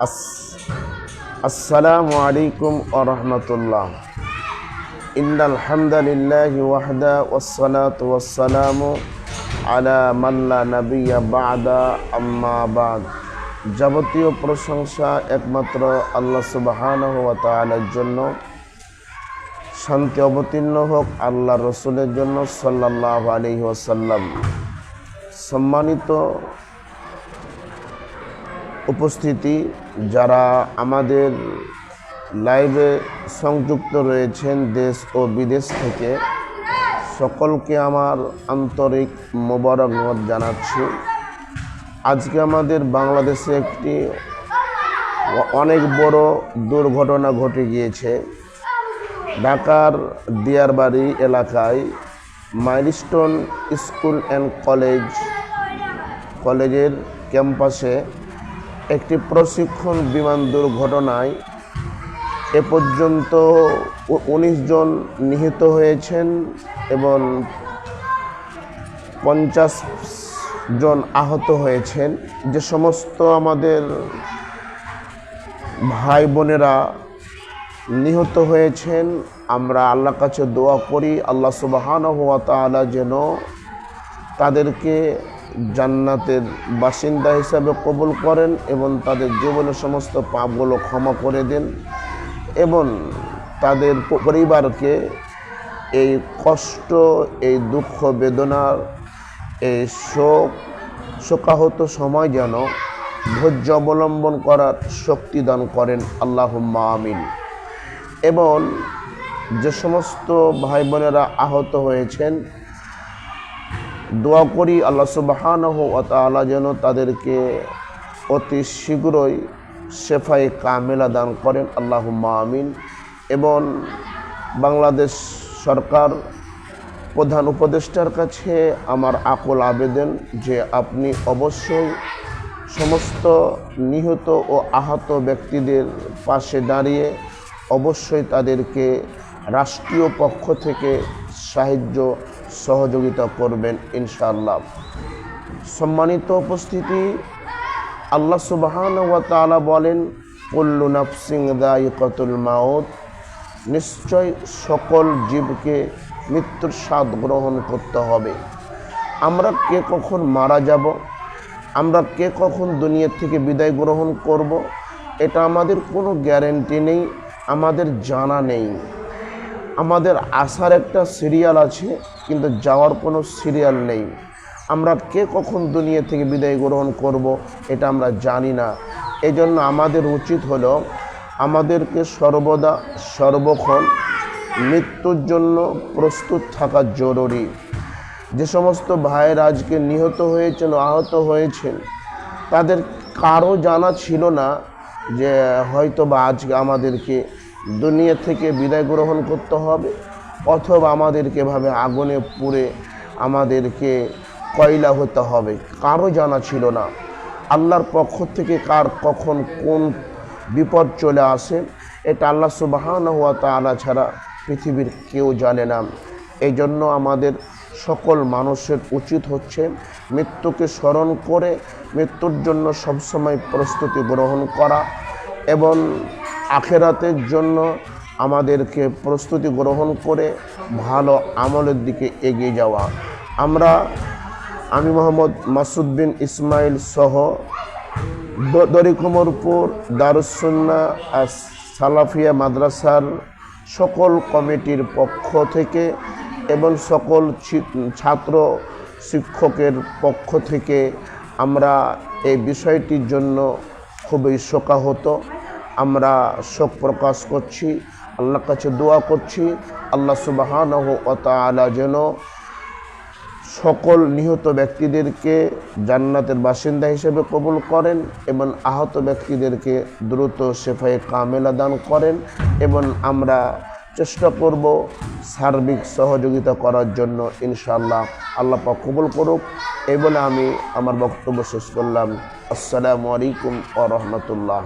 আস- আসসালামু আলাইকুম আরহামতুল্লাহ ইন্নাল হামদালিল্লাহি ওয়াহদা ওয়াসসালাতু ওয়াসসালামু আলা মাল্লা নাবিয়া বাদা, আম্মা বাদ। যাবতীয় প্রশংসা একমাত্র আল্লাহ সুবহানাহু ওয়া তাআলার জন্য। শান্তি অবতীর্ণ হোক আল্লাহ রসুলের জন্য সাল্লাল্লাহু আলাইহি ওয়াসাল্লাম। সম্মানিত উপস্থিতি যারা আমাদের লাইভে সংযুক্ত রয়েছেন দেশ ও বিদেশ থেকে, সকলকে আমার আন্তরিক মোবারকবাদ জানাচ্ছি। আজকে আমাদের বাংলাদেশে একটি অনেক বড় দুর্ঘটনা ঘটে গিয়েছে। ঢাকার দিয়ারবাড়ি এলাকায় মাইলস্টোন স্কুল অ্যান্ড কলেজ, কলেজের ক্যাম্পাসে একটি প্রশিক্ষণ বিমান দুর্ঘটনায় এ পর্যন্ত উনিশ জন নিহত হয়েছেন এবং পঞ্চাশ জন আহত হয়েছেন। যে সমস্ত আমাদের ভাই বোনেরা নিহত হয়েছেন, আমরা আল্লাহর কাছে দোয়া করি, আল্লাহ সুবাহান হওয়া যেন তাদেরকে জান্নাতের বাসিন্দা হিসাবে কবুল করেন এবং তাদের জীবনের সমস্ত পাপগুলো ক্ষমা করে দেন এবং তাদের পরিবারকে এই কষ্ট, এই দুঃখ, বেদনার এই শোক, শোকাহত সময় যেন ধৈর্য অবলম্বন করার শক্তি দান করেন। আল্লাহ আমিন। এবং যে সমস্ত ভাই বোনেরা আহত হয়েছেন দোয়া করি আল্লাহ সুবাহানহ তাআলা যেন তাদেরকে অতি শীঘ্রই শেফাই কামেলা দান করেন। আল্লাহ আমিন। এবং বাংলাদেশ সরকার প্রধান উপদেষ্টার কাছে আমার আকল আবেদন যে আপনি অবশ্যই সমস্ত নিহত ও আহত ব্যক্তিদের পাশে দাঁড়িয়ে অবশ্যই তাদেরকে রাষ্ট্রীয় পক্ষ থেকে সাহায্য সহযোগিতা করবেন, ইনশাআল্লাহ। সম্মানিত উপস্থিতি, আল্লাহ সুবহান ওয়া তাআলা বলেন, কুল্লু নাফসিং দায়িকাতুল মাউত, নিশ্চয় সকল জীবকে মৃত্যুর স্বাদ গ্রহণ করতে হবে। আমরা কে কখন মারা যাব? আমরা কে কখন দুনিয়া থেকে বিদায় গ্রহণ করব? এটা আমাদের কোনো গ্যারেন্টি নেই, আমাদের জানা নেই। আমাদের আসার একটা সিরিয়াল আছে, কিন্তু যাওয়ার কোনো সিরিয়াল নেই। আমরা কে কখন দুনিয়া থেকে বিদায় গ্রহণ করব, এটা আমরা জানি না। এজন্য আমাদের উচিত হলো আমাদেরকে সর্বদা সর্বক্ষণ মৃত্যুর জন্য প্রস্তুত থাকা জরুরি। যে সমস্ত ভাইয়ের আজকে নিহত হয়েছেন, আহত হয়েছেন, তাদের কারও জানা ছিল না যে হয়তো বা আজকে আমাদেরকে দুনিয়া থেকে বিদায় গ্রহণ করতে হবে, অথবা আমাদেরকে ভাবে আগুনে পুড়ে আমাদেরকে কয়লা হতে হবে, কারও জানা ছিল না। আল্লাহর পক্ষ থেকে কার কখন কোন বিপদ চলে আসে, এটা আল্লাহ সুবাহান হওয়া তালা ছাড়া পৃথিবীর কেউ জানে না। এই জন্য আমাদের সকল মানুষের উচিত হচ্ছে মৃত্যুকে স্মরণ করে মৃত্যুর জন্য সবসময় প্রস্তুতি গ্রহণ করা এবং আখেরাতের জন্য আমাদেরকে প্রস্তুতি গ্রহণ করে ভালো আমলের দিকে এগিয়ে যাওয়া। আমরা আমি মোহাম্মদ মাসুদ বিন ইসমাইল সহ দরিকমরপুর দারুসুন্না সালাফিয়া মাদ্রাসার সকল কমিটির পক্ষ থেকে এবং সকল ছাত্র শিক্ষকের পক্ষ থেকে আমরা এই বিষয়টির জন্য খুবই শোকাহত। আমরা শোক প্রকাশ করছি, আল্লাহর কাছে দোয়া করছি, আল্লাহ সুবাহানহ ও তাআলা যেন সকল নিহত ব্যক্তিদেরকে জান্নাতের বাসিন্দা হিসেবে কবুল করেন এবং আহত ব্যক্তিদেরকে দ্রুত সেফায়ে কামেলা দান করেন এবং আমরা চেষ্টা করব সার্বিক সহযোগিতা করার জন্য ইনশাআল্লাহ আল্লাহ কবুল করুক। এই বলে আমি আমার বক্তব্য শেষ করলাম। আসসালামু আলাইকুম ও রহমতুল্লাহ।